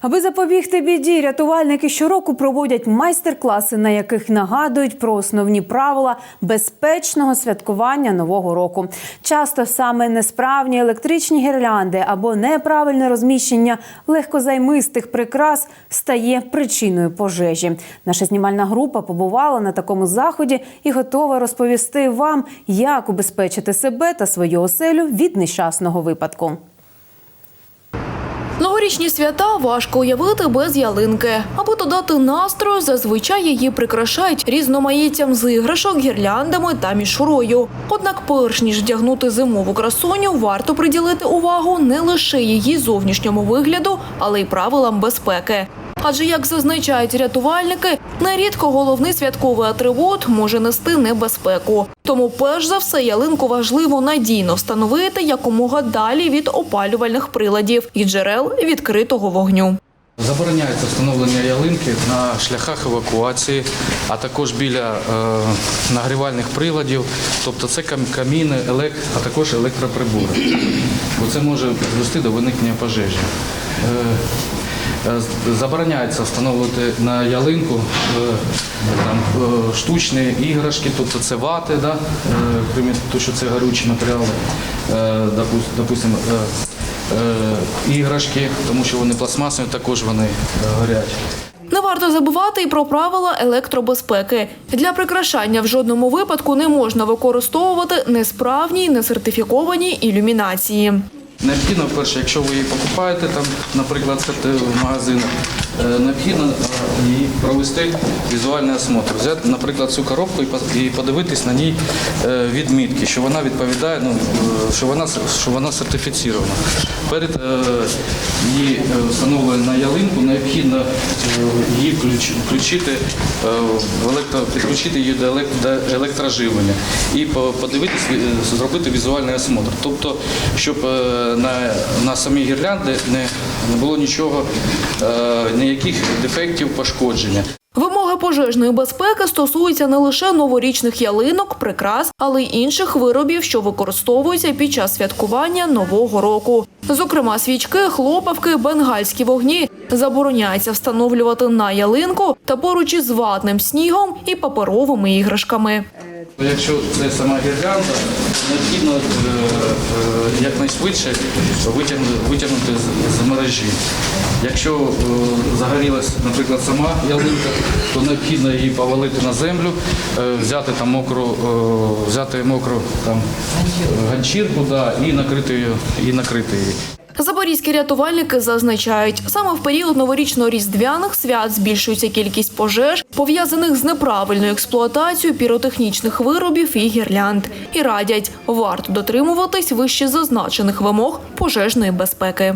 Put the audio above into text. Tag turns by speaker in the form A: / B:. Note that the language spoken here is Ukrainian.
A: Аби запобігти біді, рятувальники щороку проводять майстер-класи, на яких нагадують про основні правила безпечного святкування нового року. Часто саме несправні електричні гірлянди або неправильне розміщення легкозаймистих прикрас стає причиною пожежі. Наша знімальна група побувала на такому заході і готова розповісти вам, як убезпечити себе та свою оселю від нещасного випадку.
B: Новорічні свята важко уявити без ялинки. Аби додати настрою, зазвичай її прикрашають різноманіттям з іграшок, гірляндами та мішурою. Однак, перш ніж вдягнути зимову красуню, варто приділити увагу не лише її зовнішньому вигляду, але й правилам безпеки. Адже, як зазначають рятувальники, нерідко головний святковий атрибут може нести небезпеку. Тому, перш за все, ялинку важливо надійно встановити якомога далі від опалювальних приладів і джерел відкритого вогню.
C: Забороняється встановлення ялинки на шляхах евакуації, а також біля е, нагрівальних приладів, тобто це кам- каміни, елек, а також електроприбори. Бо це може призвести до виникнення пожежі. Е, Забороняється встановлювати на ялинку е, там, е, штучні іграшки, тобто це вати, да? того, що це горючі матеріали, допустимо, іграшки, тому що вони пластмасові, також вони горять.
B: Не варто забувати і про правила електробезпеки. Для прикрашання в жодному випадку не можна використовувати несправні, несертифіковані ілюмінації.
C: Необхідно, перше, якщо ви її покупаєте, там, наприклад, в магазинах, необхідно е, її провести візуальний осмотр. Взяти, наприклад, цю коробку і по- подивитись на ній е, відмітки, що вона відповідає, ну, е, що вона, що вона сертифіцірована. Перед е, її е, встановленням на ялинку необхідно е, її включ- включити, е, в електро, підключити її до елек- електроживлення і по- подивитись, е, зробити візуальний осмотр. Тобто, щоб е, на, на самій гірлянди не, не було нічого, е, ніяких дефектів, пошкодження.
B: Вимоги пожежної безпеки стосуються не лише новорічних ялинок, прикрас, але й інших виробів, що використовуються під час святкування нового року. Зокрема, свічки, хлопавки, бенгальські вогні забороняється встановлювати на ялинку та поруч із ватним снігом і паперовими іграшками.
C: Якщо це сама гірлянда, необхідно е, е, якнайшвидше витягнути, з, мережі. Якщо е, загорілась, наприклад, сама ялинка, то необхідно її повалити на землю, взяти там мокру, взяти мокру там, ганчірку да, і накрити її. І накрити її.
B: Запорізькі рятувальники зазначають, саме в період новорічно-різдвяних свят збільшується кількість пожеж, пов'язаних з неправильною експлуатацією піротехнічних виробів і гірлянд. І радять, варто дотримуватись вище зазначених вимог пожежної безпеки.